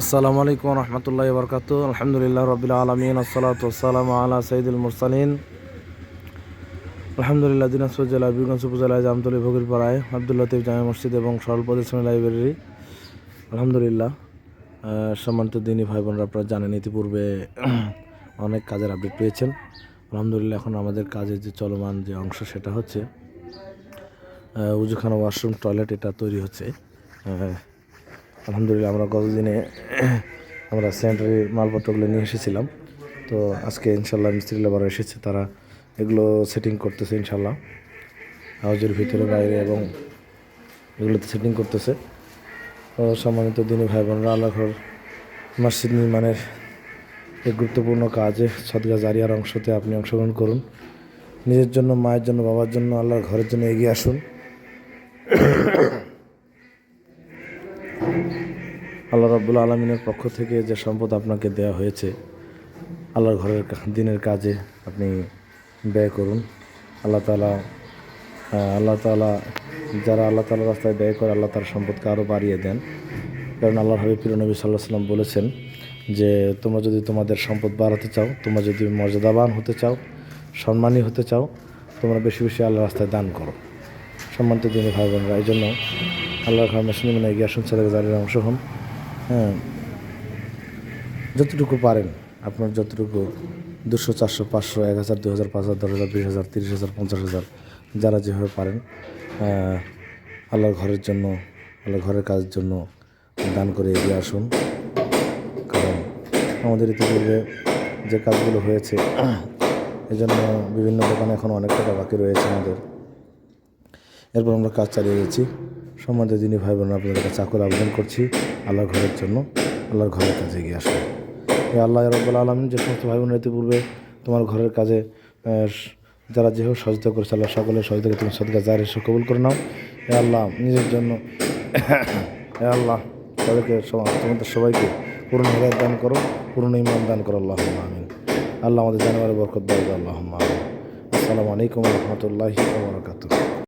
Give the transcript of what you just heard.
আসসালামু আলাইকুম রহমতুল্লাহ বরকাত আলহামদুলিল্লাহ রবিল আলমিন। আসসালামু আলা সঈদুল মুরসালিন। আলহামদুলিল্লাহ, দিনাজপুর জেলা বীরগঞ্জ উপজেলায় জামতলী ভগির পাড়ায় আব্দুল লতিফ জামে মসজিদ এবং সরল প্রদর্শনী লাইব্রেরি। আলহামদুলিল্লাহ সম্মানিত দিনী ভাই বোনরা আপনারা জানেন, ইতিপূর্বে অনেক কাজের আপডেট পেয়েছেন। আলহামদুলিল্লাহ, এখন আমাদের কাজের যে চলমান যে অংশ সেটা হচ্ছে উজুখানা ওয়াশরুম টয়লেট এটা তৈরি হচ্ছে। আলহামদুলিল্লাহ আমরা গতদিনে আমরা স্যানিটারি মালপত্রগুলো নিয়ে এসেছিলাম। তো আজকে ইনশাল্লাহ মিস্ত্রি লেবার এসেছে, তারা এগুলো সেটিং করতেছে ইনশাল্লাহ হাউজের ভিতরে, বাইরে এবং এগুলোতে সেটিং করতেছে। সম্মানিত দিনী ভাই বোনরা আল্লাহর মসজিদ নির্মাণের এই গুরুত্বপূর্ণ কাজে সদগা জারিয়ার অংশতে আপনি অংশগ্রহণ করুন। নিজের জন্য, মায়ের জন্য, বাবার জন্য, আল্লাহর ঘরের জন্য এগিয়ে আসুন। আল্লাহ রাব্বুল আলমিনের পক্ষ থেকে যে সম্পদ আপনাকে দেওয়া হয়েছে, আল্লাহর ঘরের দিনের কাজে আপনি ব্যয় করুন। আল্লাহ তালা আল্লাহ তালা যারা আল্লাহ তালা রাস্তায় ব্যয় করে আল্লাহ তার সম্পদকে আরও বাড়িয়ে দেন। কারণ আল্লাহ হাবিব নবী সাল্লাহ সাল্লাম বলেছেন যে, তোমরা যদি তোমাদের সম্পদ বাড়াতে চাও, তোমরা যদি মর্যাদাবান হতে চাও, সম্মানী হতে চাও, তোমরা বেশি বেশি আল্লাহ রাস্তায় দান করো। সম্মানিত দিনে ভাই বোনরা এই জন্য আল্লাহর খান মেশিনি মানে এগিয়ে আসুন সাদাকে জারির অংশ হন। হ্যাঁ। যতটুকু পারেন, আপনার যতটুকু দুশো, চারশো, পাঁচশো, এক হাজার দু হাজার, পাঁচ হাজার, দশ হাজার, বিশ হাজার, তিরিশ হাজার, পঞ্চাশ হাজার, যারা যেভাবে পারেন আল্লাহর ঘরের জন্য, আল্লাহর ঘরের কাজের জন্য দান করে এগিয়ে আসুন। কারণ আমাদের ইতিপূর্বে যে কাজগুলো হয়েছে এই জন্য বিভিন্ন দোকানে এখন অনেক টাকা বাকি রয়েছে আমাদের। এরপর আমরা কাজ চালিয়ে গেছি সম্বন্ধে যিনি ভাই বোন আপনাদের কাছে চাকর আবেদন করছি আল্লাহর ঘরের জন্য, আল্লাহর ঘরের কাজে এগিয়ে আসুন। এ আল্লাহ রব্বুল আলমিন, যে সমস্ত ভাই বোনের ইতিপূর্বে তোমার ঘরের কাজে যারা যেভাবে সহযোগিতা করেছে, আল্লাহ সকলের সহযোগিতা তুমি সদকা জাহের হিসেবে কবুল করে নাও। এ আল্লাহ, নিজের জন্য এ আল্লাহ, তাদেরকে তোমাদের সবাইকে পূর্ণ হৃদয় দান করো, পূর্ণ ইমান দান করো আল্লাহ আমিন। আল্লাহ আমাদের জানুয়ারি বরকত আল্লাহ আসসালামু আলাইকুম রহমতুল্লাহি